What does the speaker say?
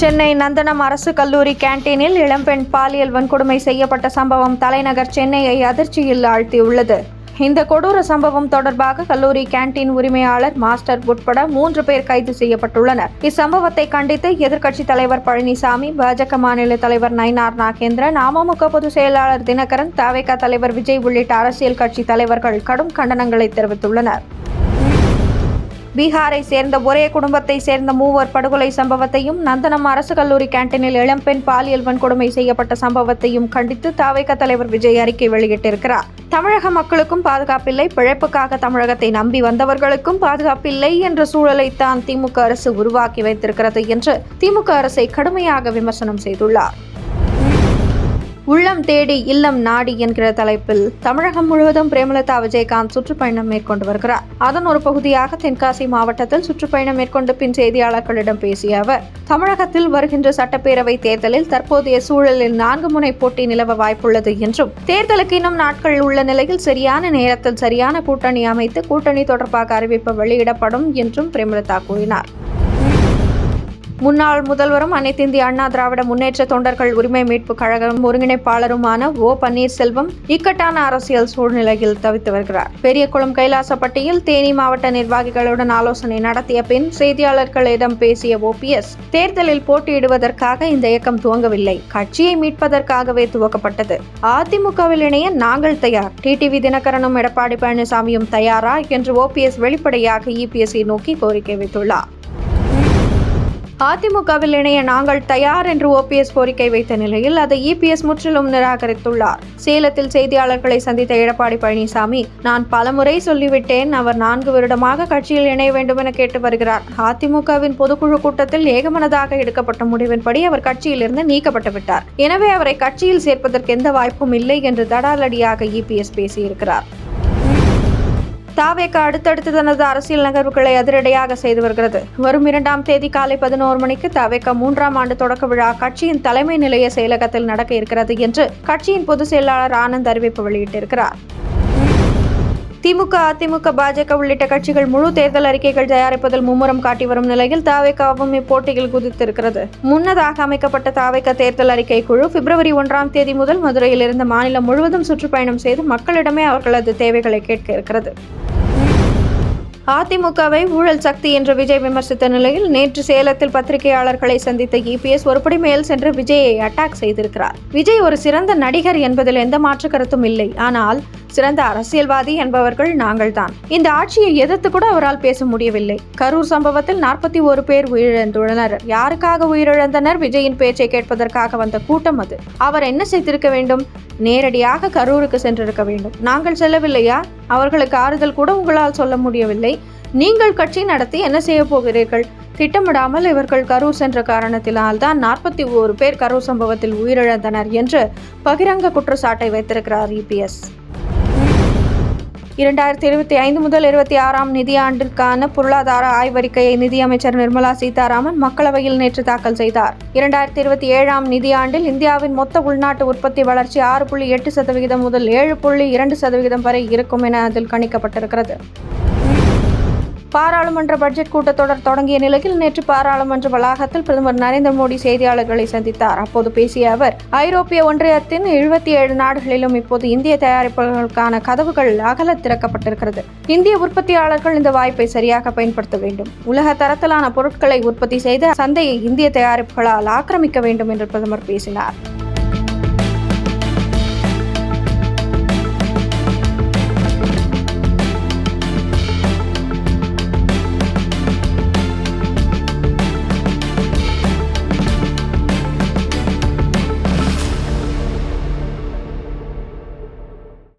சென்னை நந்தனம் அரசு கல்லூரி கேண்டீனில் இளம்பெண் பாலியல் வன்கொடுமை செய்யப்பட்ட சம்பவம் தலைநகர் சென்னையை அதிர்ச்சியில் ஆழ்த்தியுள்ளது. இந்த கொடூர சம்பவம் தொடர்பாக கல்லூரி கேண்டீன் உரிமையாளர் மாஸ்டர் உட்பட மூன்று பேர் கைது செய்யப்பட்டுள்ளனர். இச்சம்பவத்தை கண்டித்து எதிர்க்கட்சித் தலைவர் பழனிசாமி பாஜக மாநில தலைவர் நயினார் நாகேந்திரன் அமமுக பொதுச் செயலாளர் தினகரன் தவேக தலைவர் விஜய் உள்ளிட்ட அரசியல் கட்சி தலைவர்கள் கடும் கண்டனங்களை தெரிவித்துள்ளனர். பீகாரை சேர்ந்த ஒரே குடும்பத்தை சேர்ந்த மூவர் படுகொலை சம்பவத்தையும் நந்தனம் அரசு கல்லூரி கேண்டீனில் இளம்பெண் பாலியல் வன்கொடுமை செய்யப்பட்ட சம்பவத்தையும் கண்டித்து தாவேக தலைவர் விஜய் அறிக்கை வெளியிட்டிருக்கிறார். தமிழக மக்களுக்கும் பாதுகாப்பில்லை. பிழைப்புக்காக தமிழகத்தை நம்பி வந்தவர்களுக்கும் பாதுகாப்பில்லை என்ற சூழலைத்தான் திமுக அரசு உருவாக்கி வைத்திருக்கிறது என்று திமுக அரசை கடுமையாக விமர்சனம் செய்துள்ளார். உள்ளம் தேடி இல்லம் நாடி என்கிற தலைப்பில் தமிழகம் முழுவதும் பிரேமலதா விஜயகாந்த் சுற்றுப்பயணம் மேற்கொண்டு வருகிறார். அதன் ஒரு பகுதியாக தென்காசி மாவட்டத்தில் சுற்றுப்பயணம் மேற்கொண்டு பின் செய்தியாளர்களிடம் பேசிய அவர் தமிழகத்தில் வருகின்ற சட்டப்பேரவை தேர்தலில் தற்போதைய சூழலில் நான்கு முனை போட்டி நிலவ வாய்ப்புள்ளது என்றும் தேர்தலுக்கு இன்னும் நாட்கள் உள்ள நிலையில் சரியான நேரத்தில் சரியான கூட்டணி அமைத்து கூட்டணி தொடர்பாக அறிவிப்பு வெளியிடப்படும் என்றும் பிரேமலதா கூறினார். முன்னாள் முதல்வரும் அனைத்திந்திய அண்ணா திராவிட முன்னேற்ற தொண்டர்கள் உரிமை மீட்பு கழகம் ஒருங்கிணைப்பாளருமான ஓ பன்னீர்செல்வம் இக்கட்டான அரசியல் சூழ்நிலையில் தவித்து வருகிறார். பெரியகுளம் கைலாசப்பட்டியில் தேனி மாவட்ட நிர்வாகிகளுடன் ஆலோசனை நடத்திய பின் செய்தியாளர்களிடம் பேசிய ஓபிஎஸ் தேர்தலில் போட்டியிடுவதற்காக இந்த இயக்கம் துவங்கவில்லை. கட்சியை மீட்பதற்காகவே துவக்கப்பட்டது. அதிமுகவில் இணைய நாங்கள் தயார். டிடிவி தினகரனும் எடப்பாடி பழனிசாமியும் தயாரா என்று ஓபிஎஸ் வெளிப்படையாக இபிஎஸ்சி நோக்கி கோரிக்கை வைத்துள்ளார். அதிமுகவில் இணைய நாங்கள் தயார் என்று ஓபிஎஸ் கோரிக்கை வைத்த நிலையில் அதை இபிஎஸ் முற்றிலும் நிராகரித்துள்ளார். சேலத்தில் செய்தியாளர்களை சந்தித்த எடப்பாடி பழனிசாமி நான் பலமுறை சொல்லிவிட்டேன் அவர் நான்கு வருடமாக கட்சியில் இணைய வேண்டும் என கேட்டு வருகிறார். அதிமுகவின் பொதுக்குழு கூட்டத்தில் ஏகமனதாக எடுக்கப்பட்ட முடிவின்படி அவர் கட்சியிலிருந்து நீக்கப்பட்டு விட்டார். எனவே அவரை கட்சியில் சேர்ப்பதற்கு எந்த வாய்ப்பும் இல்லை என்று தடாலடியாக இபிஎஸ் பேசியிருக்கிறார். தாவேக அடுத்தடுத்து தனது அரசியல் நகர்வுகளை அதிரடியாக செய்து வருகிறது. வரும் இரண்டாம் தேதி காலை பதினோரு மணிக்கு தாவேக மூன்றாம் ஆண்டு தொடக்க விழா கட்சியின் தலைமை நிலைய செயலகத்தில் நடக்க இருக்கிறது என்று கட்சியின் பொதுச் செயலாளர் ஆனந்த் அறிவிப்பு வெளியிட்டிருக்கிறார். திமுக அதிமுக பாஜக உள்ளிட்ட கட்சிகள் முழு தேர்தல் அறிக்கைகள் தயாரிப்பதில் மும்முரம் காட்டி வரும் நிலையில் தாவேகாவும் இப்போட்டியில் குதித்திருக்கிறது. முன்னதாக அமைக்கப்பட்ட தாவேக்கா தேர்தல் அறிக்கை குழு பிப்ரவரி ஒன்றாம் தேதி முதல் மதுரையில் இருந்த மாநிலம் முழுவதும் சுற்றுப்பயணம் செய்து மக்களிடமே அவர்களது தேவைகளை கேட்க இருக்கிறது. அதிமுகவை ஊழல் சக்தி என்று விஜய் விமர்சித்த நிலையில் நேற்று சேலத்தில் பத்திரிகையாளர்களை சந்தித்த இபிஎஸ் ஒருபடி மேல் சென்று விஜயை அட்டாக் செய்திருக்கிறார். விஜய் ஒரு சிறந்த நடிகர் என்பதில் எந்த மாற்று கருத்தும் இல்லை. ஆனால் சிறந்த அரசியல்வாதி என்பவர்கள் நாங்கள்தான் இந்த ஆட்சியை எதிர்த்து கூட அவரால் பேச முடியவில்லை. கரூர் சம்பவத்தில் நாற்பத்தி ஒரு பேர் உயிரிழந்துள்ளனர். யாருக்காக உயிரிழந்தனர்? விஜயின் பேச்சை கேட்பதற்காக வந்த கூட்டம் அது. அவர் என்ன செய்திருக்க வேண்டும்? நேரடியாக கரூருக்கு சென்றிருக்க வேண்டும். நாங்கள் செல்லவில்லையா? அவர்களுக்கு ஆறுதல் கூட உங்களால் சொல்ல முடியவில்லை. நீங்கள் கட்சி நடத்தி என்ன செய்ய போகிறீர்கள்? திட்டமிடாமல் இவர்கள் கரூர் சென்ற காரணத்தினால் தான் நாற்பத்தி ஓரு பேர் கரூர் சம்பவத்தில் உயிரிழந்தனர் என்று பகிரங்க குற்றச்சாட்டை வைத்திருக்கிறார் இபிஎஸ் இரண்டாயிரத்தி இருபத்தி ஐந்து முதல் இருபத்தி ஆறாம் நிதியாண்டிற்கான பொருளாதார ஆய்வறிக்கையை நிதியமைச்சர் நிர்மலா சீதாராமன் மக்களவையில் நேற்று தாக்கல் செய்தார். இரண்டாயிரத்தி இருபத்தி ஏழாம் நிதியாண்டில் இந்தியாவின் மொத்த உள்நாட்டு உற்பத்தி வளர்ச்சி ஆறு புள்ளி எட்டு சதவிகிதம் முதல் ஏழு புள்ளி இரண்டு சதவிகிதம் வரை இருக்கும் என அதில் கணிக்கப்பட்டிருக்கிறது. பாராளுமன்ற பட்ஜெட் கூட்டத்தொடர் தொடங்கிய நிலையில் நேற்று பாராளுமன்ற வளாகத்தில் பிரதமர் நரேந்திர மோடி செய்தியாளர்களை சந்தித்தார். அப்போது பேசிய அவர் ஐரோப்பிய ஒன்றியத்தின் எழுபத்தி ஏழு நாடுகளிலும் இப்போது இந்திய தயாரிப்புகளுக்கான கதவுகள் அகல திறக்கப்பட்டிருக்கிறது. இந்திய உற்பத்தியாளர்கள் இந்த வாய்ப்பை சரியாக பயன்படுத்த வேண்டும். உலக தரத்திலான பொருட்களை உற்பத்தி செய்து சந்தையை இந்திய தயாரிப்புகளால் ஆக்கிரமிக்க வேண்டும் என்று பிரதமர் பேசினார்.